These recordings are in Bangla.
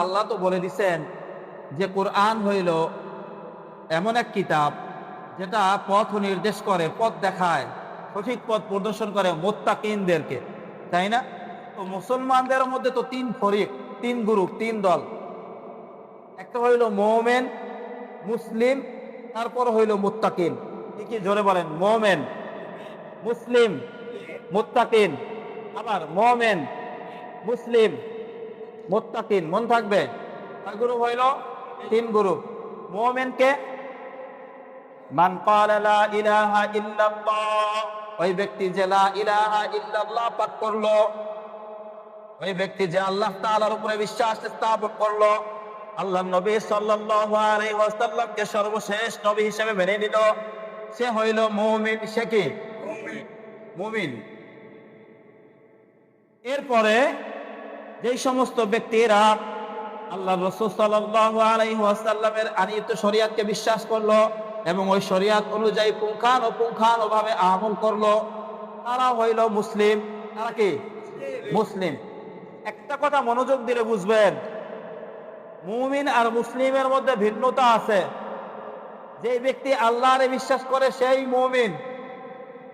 আল্লাহ তো বলে দিছেন যে কোরআন হইল এমন এক কিতাব যেটা পথ নির্দেশ করে, পথ দেখায়, সঠিক পথ প্রদর্শন করে মোত্তাকিনদেরকে, তাই না? তো মুসলমানদের মধ্যে তো তিন ফরিক, তিন গ্রুপ, তিন দল। একটা হইল মোমেন, মুসলিম, তারপর হইল মোত্তাকিন। কি জোরে বলেন, মোমেন, মুসলিম, মোত্তাকিন, আবার মোমেন, মুসলিম। মোত্তাকিন, মন থাকবে? কয় গ্রুপ হইল? তিন গ্রুপ। মান ইলাহা ইল্লাল্লাহ। ওই ব্যক্তি যে লা ইলাহা ইল্লাল্লাহ পাঠ করল, ওই ব্যক্তি যে আল্লাহ তাআলার উপরে বিশ্বাস স্থাপন করল, আল্লাহ নবী সাল্লাল্লাহু আলাইহি ওয়াসাল্লামকে সর্বশেষ নবী হিসেবে মেনে নিল। সে হইল মুমিন। সে কি? মুমিন। এরপরে যেই সমস্ত ব্যক্তিরা আল্লাহ রসুল ওয়াসাল্লামের আনিত শরিয়াতকে বিশ্বাস করল এবং ওই শরিয়াত অনুযায়ী পুঙ্খান ও পুঙ্খান ভাবে আমল করল, তারা হইল মুসলিম। তারা কি? মুসলিম। একটা কথা মনোযোগ দিলে বুঝবেন, মুমিন আর মুসলিমের মধ্যে ভিন্নতা আছে। যে ব্যক্তি আল্লাহরে বিশ্বাস করে, সেই মুমিন।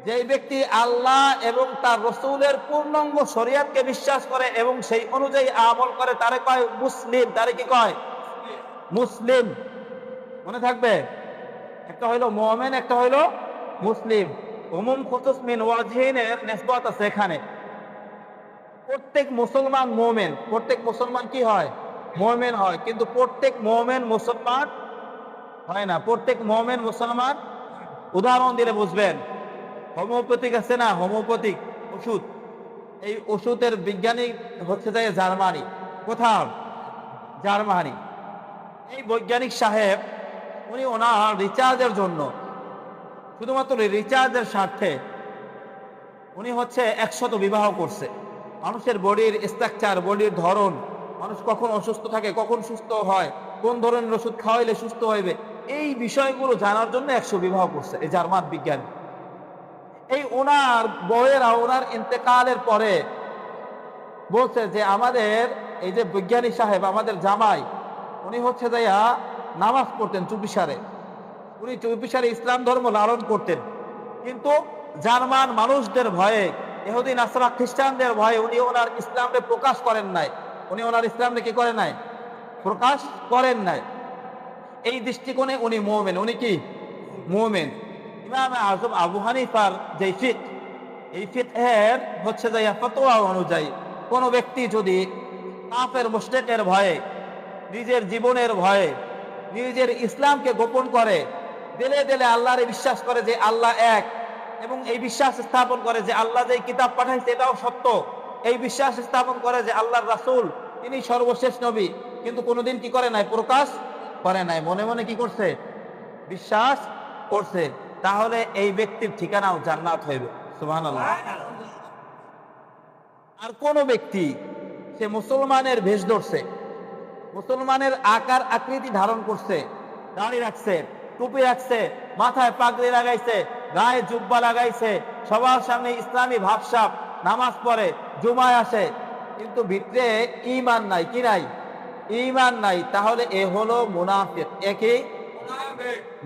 যে ব্যক্তি আল্লাহ এবং তার রসুলের পূর্ণাঙ্গ শরিয়াতকে বিশ্বাস করে এবং সেই অনুযায়ী আমল করে, তারে কয় মুসলিম, তারে কি কয়? মুসলিম। মনে থাকবে? একটা হইল মোমেন, একটা হইল মুসলিম। উমুম খুতুস মিন ওয়াজহিনের নিসবত আছে এখানে। প্রত্যেক মুসলমান মোমেন। প্রত্যেক মুসলমান কি হয়? মোমেন হয়। কিন্তু প্রত্যেক মোমেন মুসলমান হয় না। প্রত্যেক মোমেন মুসলমান, উদাহরণ দিলে বুঝবেন। হোমিওপ্যাথিক আছে না, হোমিওপ্যাথিক ওষুধ। এই ওষুধের বিজ্ঞানী হচ্ছে যে জার্মানি। কোথাও জার্মানি। এই বৈজ্ঞানিক সাহেব, উনি ওনার রিচার্জের জন্য, শুধুমাত্র রিচার্জের স্বার্থে, উনি হচ্ছে একশত বিবাহ করছে। মানুষের বডির স্ট্রাকচার বডির ধরন, মানুষ কখন অসুস্থ থাকে, কখন সুস্থ হয়, কোন ধরনের ওষুধ খাওয়াইলে সুস্থ হইবে, এই বিষয়গুলো জানার জন্য একশো বিবাহ করছে, এই জার্মান বিজ্ঞানী। এই ওনার বউয়েরা, ওনার ইন্তেকালের পরে বলছে যে আমাদের এই যে বিজ্ঞানী সাহেব, আমাদের জামাই, উনি হচ্ছে যাইয়া নামাজ পড়তেন চুপিসারে। উনি চুপিসারে ইসলাম ধর্ম লালন করতেন। কিন্তু জার্মান মানুষদের ভয়ে এহুদি নাসরা খ্রিস্টানদের ভয়ে উনি ওনার ইসলামকে প্রকাশ করেন নাই। উনি ওনার ইসলামকে কি করেন নাই? প্রকাশ করেন নাই। এই দৃষ্টিকোণে উনি মোমেন। উনি কি? মোমেন। ইমাম আজম আবু হানিফার যে ফিক এই ফিক এর হচ্ছে যে ফতোয়া অনুযায়ী কোন ব্যক্তি যদি কাফের, মুশরিকের ভয়ে, নিজের জীবনের ভয়ে, নিজের ইসলামকে গোপন করে, দিলে দিলে আল্লাহরে বিশ্বাস করে যে আল্লাহ এক এবং এই বিশ্বাস স্থাপন করে যে আল্লাহ যে কিতাব পাঠাইছে এটাও সত্য, এই বিশ্বাস স্থাপন করে যে আল্লাহর রাসূল তিনি সর্বশেষ নবী, কিন্তু কোনোদিন কি করে নাই? প্রকাশ করে নাই। মনে মনে কি করছে? বিশ্বাস করছে। তাহলে এই ব্যক্তির ঠিকানাও জান্নাত হইবে। আর কোন ব্যক্তি, সে মুসলমানের ভেষ ধরছে, মুসলমানের আকার, আকৃতি ধারণ করছে, দাড়ি রাখছে, টুপি রাখছে, মাথায় পাগড়ি লাগাইছে, গায়ে জুব্বা লাগাইছে, সবার সামনে ইসলামী ভাবসাপ নামাজ পড়ে, জুমায় আসে, কিন্তু ভিতরে ইমান নাই, কি নাই? ইমান নাই, তাহলে এ হলো মুনাফিক। একে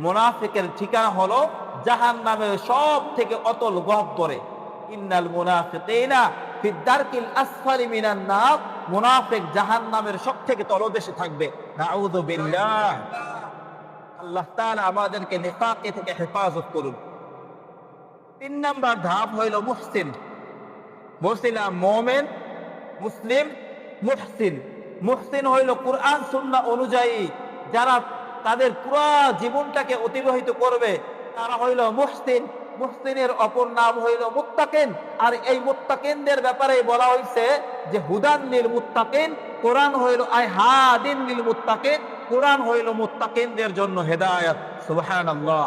মুনাফিকের ঠিকানা হলো জাহান নামের সব থেকে অতল গহ্বরে ইন্নাল মুনাফিকিনা ফি দারকিল আসফালি মিনান নার। মুনাফিক জাহান্নামের সব থেকে তলদেশে থাকবে। নাউযু বিল্লাহ। আল্লাহ তাআলা আমাদেরকে নিফাকে থেকে হেফাজত করুন। তিন নাম্বার ধাপ হইল মুহসিন। বলছিলাম মোমেন, মুসলিম, মুহসিন। মুহসিন হইল কোরআন, সুন্নাহ অনুযায়ী যারা তাদের পুরো জীবনটাকে অতিবাহিত করবে তারা হইল মুহসিন। মুহসিনের অপর নাম হইল মুত্তাকিন। আর এই মুত্তাকিনদের ব্যাপারে বলা হয়েছে যে, হুদান নীল মুত্তাকিন, কোরআন হইল আই হাদিন নীল মুত্তাকিন, কোরআন হইল মুত্তাকিনদের জন্য হেদায়াত। সুবহানাল্লাহ।